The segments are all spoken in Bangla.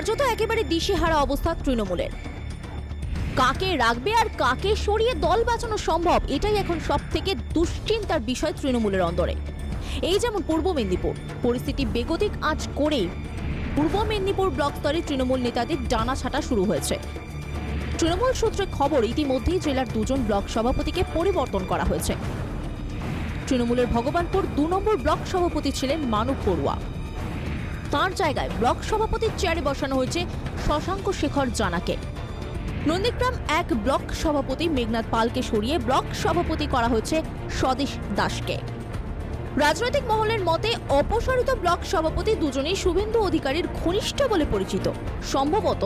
কার্যত একেবারে দিশেহারা অবস্থা তৃণমূলের। কাকে রাখবে আর কাকে সরিয়ে দল বাঁচানো সম্ভব, এটাই এখন সব থেকে দুশ্চিন্তার বিষয় তৃণমূলের অন্দরে। এই যেমন পূর্ব মেদিনীপুর, পরিস্থিতি বেগতিক আজ করেই পূর্ব মেদিনীপুর ব্লক স্তরে তৃণমূল নেতাদের ডানা ছাটা শুরু হয়েছে। তৃণমূল সূত্রে খবর, ইতিমধ্যেই জেলার দুজন ব্লক সভাপতিকে পরিবর্তন করা হয়েছে। তৃণমূলের ভগবানপুর দু নম্বর ব্লক সভাপতি ছিলেন মানব পড়ুয়া। তার জায়গায় ব্লক সভাপতির চেয়ারে বসানো হয়েছে শশাঙ্ক শেখর জানাকে। নন্দীগ্রাম এক ব্লক সভাপতি মেঘনাথ পালকে সরিয়ে ব্লক সভাপতি করা হয়েছে স্বদেশ দাসকে। রাজনৈতিক মহলের মতে অপসারিত ব্লক সভাপতি দুজনেই শুভেন্দু অধিকারীর ঘনিষ্ঠ বলে পরিচিত। সম্ভবত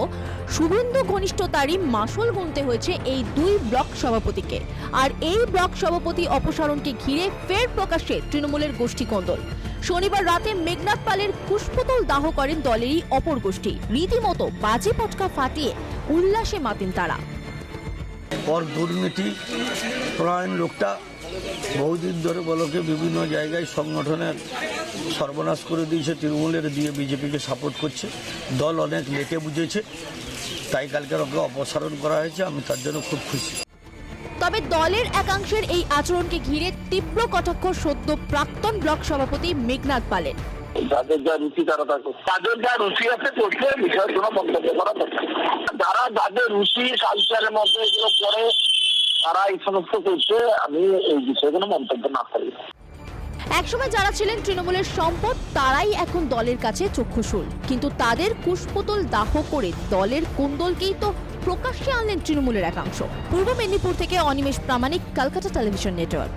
শুভেন্দু ঘনিষ্ঠতারই মাসুল গুনতে হয়েছে এই দুই ব্লক সভাপতিকে। আর এই ব্লক সভাপতি অপসারণকে ঘিরে ফের প্রকাশ্যে তৃণমূলের গোষ্ঠী কন্দল। শনিবার রাতে মেঘনাথ পালের পুষ্পতল দাহ করেন দলেরই অপর গোষ্ঠী। রীতিমতো বাজি পটকা ফাটিয়ে উল্লাসে মাতেন তারা। ওর দুর্নীতি প্রণয়ন লোকটা বহুদিন ধরে বলকে বিভিন্ন জায়গায় সংগঠনের সর্বনাশ করে দিয়েছে তৃণমূলের দিয়ে বিজেপিকে সাপোর্ট করছে। দল অনেক লেটে বুঝেছে তাই কালকে ওকে অপসারণ করা হয়েছে আমি তার জন্য খুব খুশি। তবে দলের একাংশের এই আচরণকে ঘিরে তীব্র কটাক্ষ সদ্য প্রাক্তন ব্লক সভাপতি মেঘনাথ পালের যাদের যা রুচি তারা তা তাদের যা রুচি আছে করছে বিষয়ে কোনো মন্তব্য করা যাদের রুচি কালচারের মধ্যে এগুলো পড়ে, তারা এই সমস্ত করছে, আমি এই বিষয়ে কোনো মন্তব্য না করি। একসময় যারা ছিলেন তৃণমূলের সম্পদ, তারাই এখন দলের কাছে চক্ষুশুল। কিন্তু তাদের কুশপুতল দাহ করে দলের কুন্দলকেই তো প্রকাশ্যে আনলেন তৃণমূলের একাংশ। পূর্ব মেদিনীপুর থেকে অনিমেষ প্রামাণিক, কলকাতা টেলিভিশন নেটওয়ার্ক।